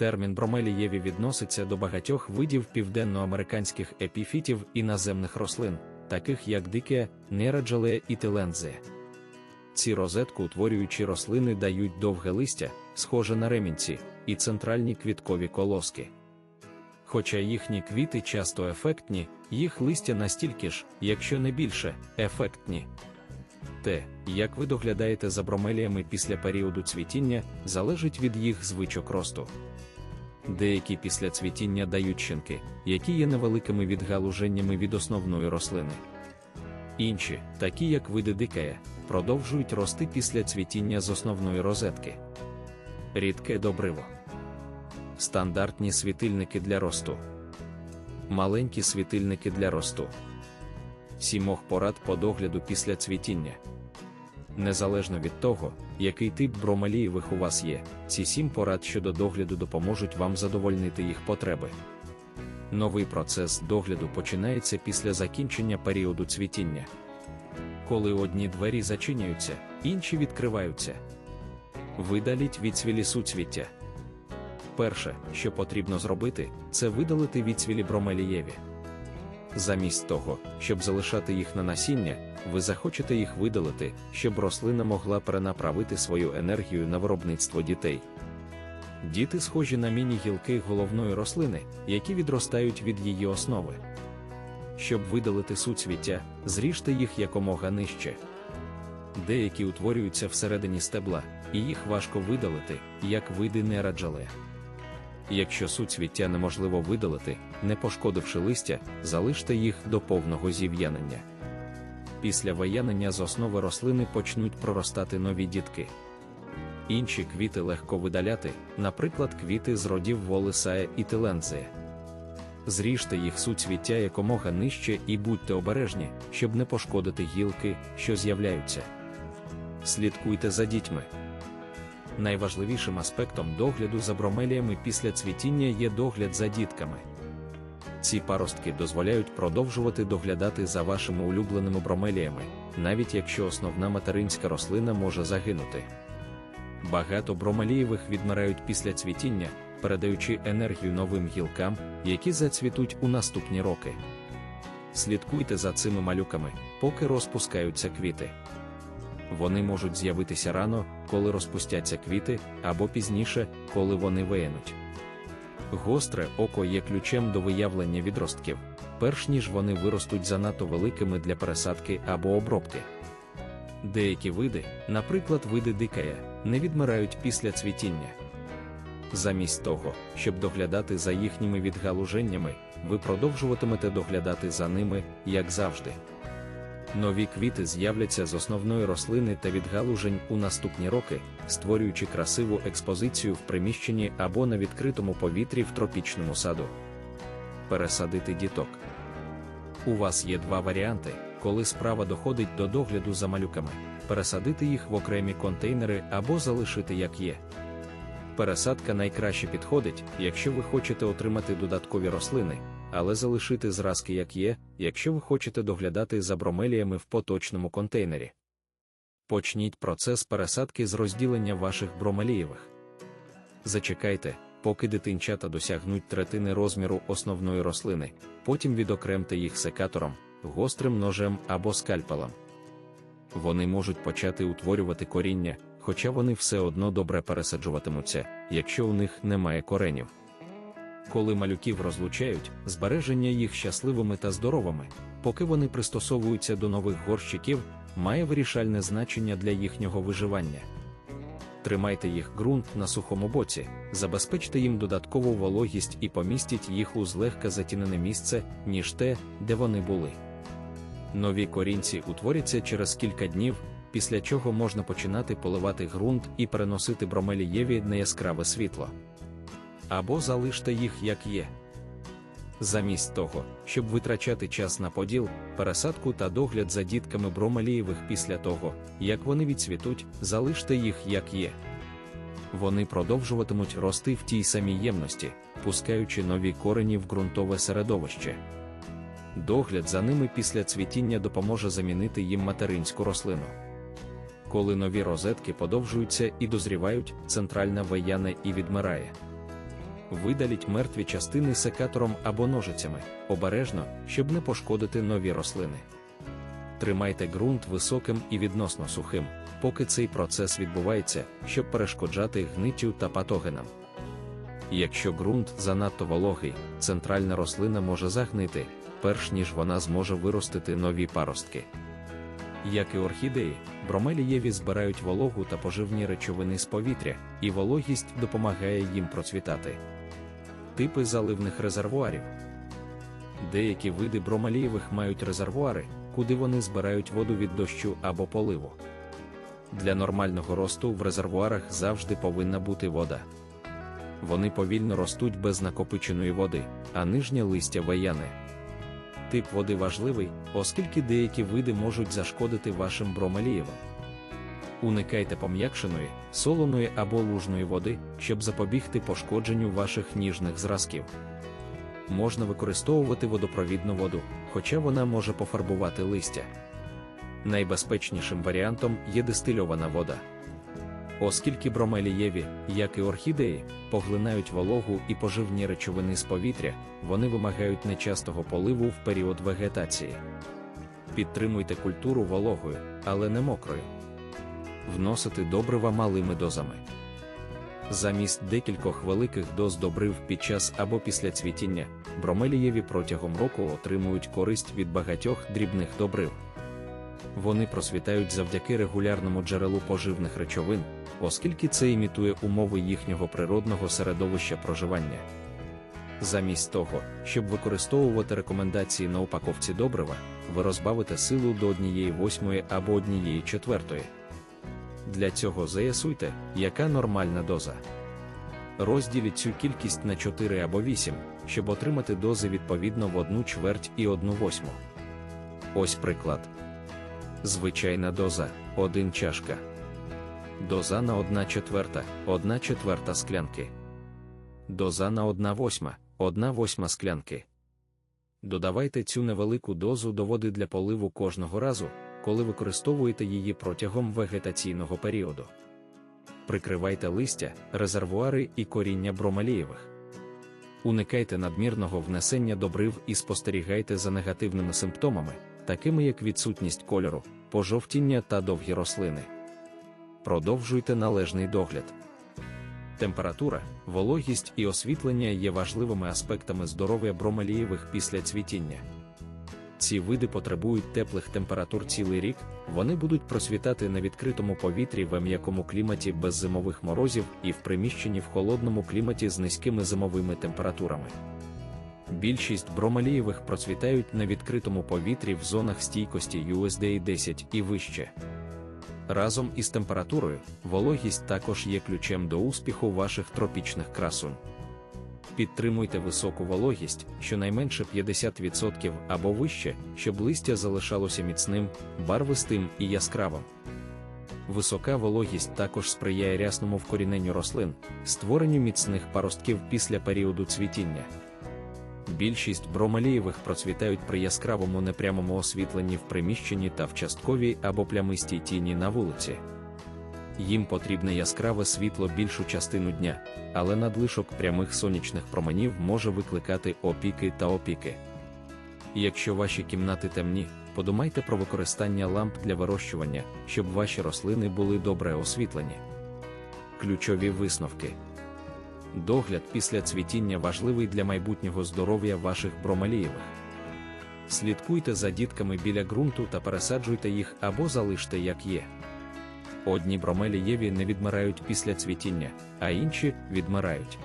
Термін бромелієві відноситься до багатьох видів південноамериканських епіфітів і наземних рослин, таких як дике, нераджалея і телензе. Ці розетку утворюючі рослини дають довге листя, схоже на ремінці, і центральні квіткові колоски. Хоча їхні квіти часто ефектні, їх листя настільки ж, якщо не більше, ефектні. Те, як ви доглядаєте за бромеліями після періоду цвітіння, залежить від їх звичок росту. Деякі після цвітіння дають щенки, які є невеликими відгалуженнями від основної рослини. Інші, такі як види дикая, продовжують рости після цвітіння з основної розетки. Рідке добриво. Стандартні світильники для росту. Маленькі світильники для росту. Сімох порад по догляду після цвітіння. Незалежно від того, який тип бромелієвих у вас є, ці сім порад щодо догляду допоможуть вам задовольнити їх потреби. Новий процес догляду починається після закінчення періоду цвітіння. Коли одні двері зачиняються, інші відкриваються. Видаліть відсвілі суцвіття. Перше, що потрібно зробити, це видалити відсвілі бромелієві. Замість того, щоб залишати їх на насіння, ви захочете їх видалити, щоб рослина могла перенаправити свою енергію на виробництво дітей. Діти схожі на міні-гілки головної рослини, які відростають від її основи. Щоб видалити суцвіття, зріжте їх якомога нижче. Деякі утворюються всередині стебла, і їх важко видалити, як види нераджале. Якщо суцвіття неможливо видалити, не пошкодивши листя, залиште їх до повного зів'янення. Після виянення з основи рослини почнуть проростати нові дітки. Інші квіти легко видаляти, наприклад, квіти з родів волисая і телензея. Зріжте їх суцвіття якомога нижче і будьте обережні, щоб не пошкодити гілки, що з'являються. Слідкуйте за дітьми. Найважливішим аспектом догляду за бромеліями після цвітіння є догляд за дітками. Ці паростки дозволяють продовжувати доглядати за вашими улюбленими бромеліями, навіть якщо основна материнська рослина може загинути. Багато бромелієвих відмирають після цвітіння, передаючи енергію новим гілкам, які зацвітуть у наступні роки. Слідкуйте за цими малюками, поки розпускаються квіти. Вони можуть з'явитися рано, коли розпустяться квіти, або пізніше, коли вони виянуть. Гостре око є ключем до виявлення відростків, перш ніж вони виростуть занадто великими для пересадки або обробки. Деякі види, наприклад, види дикая, не відмирають після цвітіння. Замість того, щоб доглядати за їхніми відгалуженнями, ви продовжуватимете доглядати за ними, як завжди. Нові квіти з'являться з основної рослини та відгалужень у наступні роки, створюючи красиву експозицію в приміщенні або на відкритому повітрі в тропічному саду. Пересадити діток. У вас є два варіанти, коли справа доходить до догляду за малюками: пересадити їх в окремі контейнери або залишити як є. Пересадка найкраще підходить, якщо ви хочете отримати додаткові рослини, але залишити зразки як є, якщо ви хочете доглядати за бромеліями в поточному контейнері. Почніть процес пересадки з розділення ваших бромелієвих. Зачекайте, поки дитинчата досягнуть третини розміру основної рослини, потім відокремте їх секатором, гострим ножем або скальпелем. Вони можуть почати утворювати коріння, хоча вони все одно добре пересаджуватимуться, якщо у них немає коренів. Коли малюків розлучають, збереження їх щасливими та здоровими, поки вони пристосовуються до нових горщиків, має вирішальне значення для їхнього виживання. Тримайте їх ґрунт на сухому боці, забезпечте їм додаткову вологість і помістіть їх у злегка затінене місце, ніж те, де вони були. Нові корінці утворяться через кілька днів, після чого можна починати поливати ґрунт і переносити бромелієві на яскраве світло. Або залиште їх як є. Замість того, щоб витрачати час на поділ, пересадку та догляд за дітками бромелієвих після того, як вони відцвітуть, залиште їх як є. Вони продовжуватимуть рости в тій самій ємності, пускаючи нові корені в ґрунтове середовище. Догляд за ними після цвітіння допоможе замінити їм материнську рослину. Коли нові розетки подовжуються і дозрівають, центральна вияна і відмирає. Видаліть мертві частини секатором або ножицями, обережно, щоб не пошкодити нові рослини. Тримайте ґрунт високим і відносно сухим, поки цей процес відбувається, щоб перешкоджати гниттю та патогенам. Якщо ґрунт занадто вологий, центральна рослина може загнити, перш ніж вона зможе виростити нові паростки. Як і орхідеї, бромелієві збирають вологу та поживні речовини з повітря, і вологість допомагає їм процвітати. Типи заливних резервуарів. Деякі види бромалієвих мають резервуари, куди вони збирають воду від дощу або поливу. Для нормального росту в резервуарах завжди повинна бути вода. Вони повільно ростуть без накопиченої води, а нижнє листя ваяне. Тип води важливий, оскільки деякі види можуть зашкодити вашим бромалієвим. Уникайте пом'якшеної, солоної або лужної води, щоб запобігти пошкодженню ваших ніжних зразків. Можна використовувати водопровідну воду, хоча вона може пофарбувати листя. Найбезпечнішим варіантом є дистильована вода. Оскільки бромелієві, як і орхідеї, поглинають вологу і поживні речовини з повітря, вони вимагають нечастого поливу в період вегетації. Підтримуйте культуру вологою, але не мокрою. Вносити добрива малими дозами. Замість декількох великих доз добрив під час або після цвітіння, бромелієві протягом року отримують користь від багатьох дрібних добрив. Вони просвітають завдяки регулярному джерелу поживних речовин, оскільки це імітує умови їхнього природного середовища проживання. Замість того, щоб використовувати рекомендації на упаковці добрива, ви розбавите силу до однієї восьмої або однієї четвертої. Для цього заясуйте, яка нормальна доза. Розділіть цю кількість на 4 або 8, щоб отримати дози відповідно в одну чверть і одну восьму. Ось приклад. Звичайна доза 1 чашка. Доза на 1 четверта, 1 четверта склянки. Доза на 1 восьма, 1 восьма склянки. Додавайте цю невелику дозу до води для поливу кожного разу, коли використовуєте її протягом вегетаційного періоду. Прикривайте листя, резервуари і коріння бромалієвих. Уникайте надмірного внесення добрив і спостерігайте за негативними симптомами, такими як відсутність кольору, пожовтіння та довгі рослини. Продовжуйте належний догляд. Температура, вологість і освітлення є важливими аспектами здоров'я бромалієвих після цвітіння. Ці види потребують теплих температур цілий рік, вони будуть просвітати на відкритому повітрі в м'якому кліматі без зимових морозів і в приміщенні в холодному кліматі з низькими зимовими температурами. Більшість бромалієвих процвітають на відкритому повітрі в зонах стійкості USDA 10 і вище. Разом із температурою, вологість також є ключем до успіху ваших тропічних красунь. Підтримуйте високу вологість, щонайменше 50% або вище, щоб листя залишалося міцним, барвистим і яскравим. Висока вологість також сприяє рясному вкоріненню рослин, створенню міцних паростків після періоду цвітіння. Більшість бромалієвих процвітають при яскравому непрямому освітленні в приміщенні та в частковій або плямистій тіні на вулиці. Їм потрібне яскраве світло більшу частину дня, але надлишок прямих сонячних променів може викликати опіки та опіки. Якщо ваші кімнати темні, подумайте про використання ламп для вирощування, щоб ваші рослини були добре освітлені. Ключові висновки. Догляд після цвітіння важливий для майбутнього здоров'я ваших бромалієвих. Слідкуйте за дітками біля ґрунту та пересаджуйте їх або залиште як є. Одні бромелієві не відмирають після цвітіння, а інші відмирають.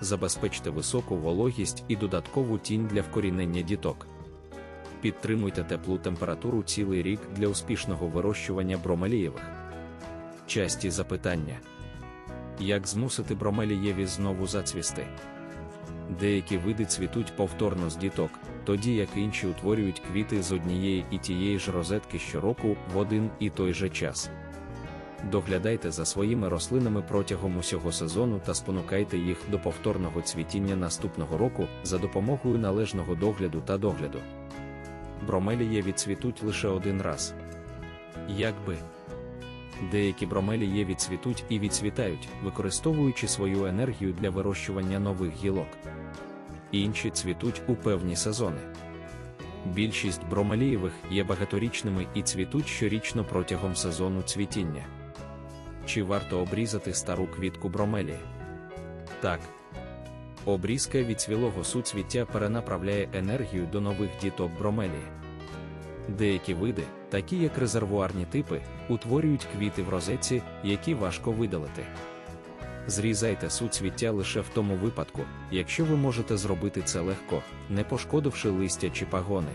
Забезпечте високу вологість і додаткову тінь для вкорінення діток. Підтримуйте теплу температуру цілий рік для успішного вирощування бромелієвих. Часті запитання. Як змусити бромелієві знову зацвісти? Деякі види цвітуть повторно з діток, тоді як інші утворюють квіти з однієї і тієї ж розетки щороку в один і той же час. Доглядайте за своїми рослинами протягом усього сезону та спонукайте їх до повторного цвітіння наступного року за допомогою належного догляду та догляду. Бромелієві цвітуть лише один раз. Якби Деякі бромелії відцвітуть і відцвітають, використовуючи свою енергію для вирощування нових гілок. Інші цвітуть у певні сезони. Більшість бромелієвих є багаторічними і цвітуть щорічно протягом сезону цвітіння. Чи варто обрізати стару квітку бромелії? Так. Обрізка відцвілого суцвіття перенаправляє енергію до нових діток бромелії. Деякі види, такі як резервуарні типи, утворюють квіти в розетці, які важко видалити. Зрізайте суцвіття лише в тому випадку, якщо ви можете зробити це легко, не пошкодивши листя чи пагони.